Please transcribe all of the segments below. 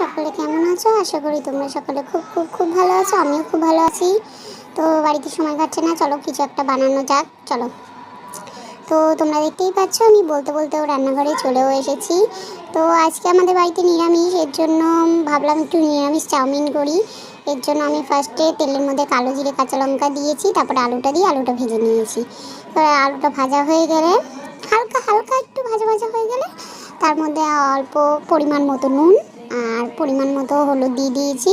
সকলে কেমন আছো? আশা করি তোমরা সকলে খুব খুব খুব ভালো আছো। আমিও খুব ভালো আছি। তো বাড়িতে সময় কাটছে না, চলো কিছু একটা বানানো যাক, চলো। তো তোমরা দেখতেই পাচ্ছ, আমি বলতে বলতেও রান্নাঘরে চলেও এসেছি। তো আজকে আমাদের বাড়িতে নিরামিষ, এর জন্য ভাবলাম একটু নিরামিষ চাউমিন করি। এর জন্য আমি ফার্স্টে তেলের মধ্যে কালো জিরে, কাঁচা লঙ্কা দিয়েছি, তারপরে আলুটা দিয়ে আলুটা ভেজে নিয়েছি। এবার আলুটা ভাজা হয়ে গেলে, হালকা হালকা একটু ভাজা ভাজা হয়ে গেলে, তার মধ্যে অল্প পরিমাণ মতো নুন আর পরিমাণ মতো হলুদ দিয়ে দিয়েছি।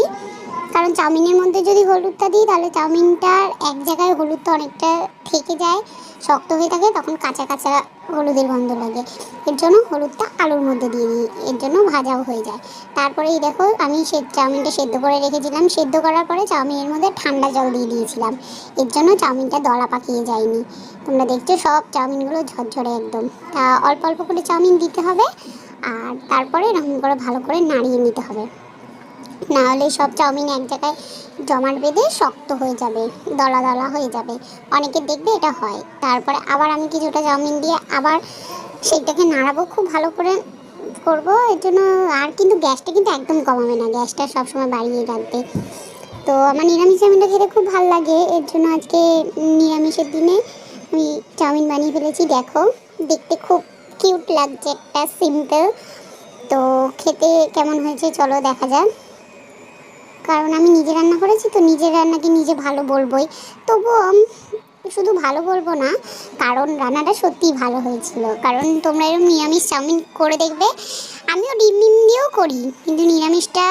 কারণ চাউমিনের মধ্যে যদি হলুদটা দিই, তাহলে চাউমিনটার এক জায়গায় হলুদটা অনেকটা থেকে যায়, শক্ত হয়ে থাকে, তখন কাঁচা কাঁচা হলুদের গন্ধ লাগে। এর জন্য হলুদটা আলুর মধ্যে দিয়ে দিই, এর জন্য ভাজাও হয়ে যায়। তারপরে এই দেখো, আমি সে চাউমিনটা সেদ্ধ করে রেখেছিলাম। সেদ্ধ করার পরে চাউমিনের মধ্যে ঠান্ডা জল দিয়ে দিয়েছিলাম। এর জন্য চাউমিনটা দলা পাকিয়ে যায়নি। তোমরা দেখছ সব চাউমিনগুলো ঝরঝরে একদম। তা অল্প অল্প করে চাউমিন দিতে হবে। আর তারপরে এরকম করে ভালো করে নাড়িয়ে নিতে হবে। না হলে সব চাউমিন এক জায়গায় জমাট বেঁধে শক্ত হয়ে যাবে, দলা দলা হয়ে যাবে। অনেকে দেখবে এটা হয়। তারপরে আবার আমি কিছুটা চাউমিন দিয়ে আবার সেইটাকে নাড়াবো, খুব ভালো করে করব। এর জন্য আর কিন্তু গ্যাসটা কিন্তু একদম কমাবে না। গ্যাসটা সবসময় বাড়িয়ে রাখবে। তো আমার নিরামিষ চাউমিনটা খেতে খুব ভালো লাগে। এর জন্য আজকে নিরামিষের দিনে আমি চাউমিন বানিয়ে ফেলেছি। দেখো, দেখতে খুব কিউট লাগছে, একটা সিম্পল তো খেতে কেমন হয়েছে চলো দেখা যাক। কারণ আমি নিজে রান্না করেছি, তো নিজের রান্নাকে নিজে ভালো বলবোই। তবুও শুধু ভালো বলব না, কারণ রান্নাটা সত্যিই ভালো হয়েছিল। কারণ তোমরা এরকম নিরামিষ চাউমিন করে দেখবে, আমিও ডিম ডিম দিয়েও করি, কিন্তু নিরামিষটা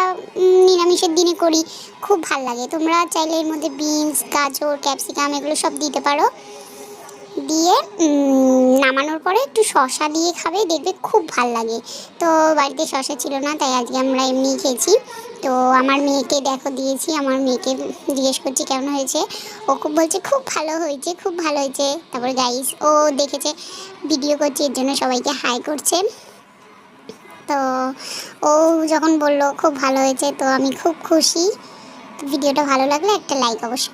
নিরামিষের দিনে করি, খুব ভালো লাগে। তোমরা চাইলে এর মধ্যে বিনস, গাজর, ক্যাপসিকাম, এগুলো সব দিতে পারো। দিয়ে নামানোর পরে একটু শশা দিয়ে খাবে, দেখবে খুব ভালো লাগে। তো বাড়িতে শশা ছিল না, তাই আজকে আমরা এমনি খেয়েছি। তো আমার মেয়েকে দেখো দিয়েছি, আমার মেয়েকে জিজ্ঞেস করছি কেমন হয়েছে। ও খুব বলছে, খুব ভালো হয়েছে, খুব ভালো হয়েছে। তারপরে গাইস ও দেখেছে ভিডিও করছে, এর জন্য সবাইকে হাই করছে। তো ও যখন বলল, খুব ভালো হয়েছে, তো আমি খুব খুশি। ভিডিওটা ভালো লাগলে একটা লাইক অবশ্যই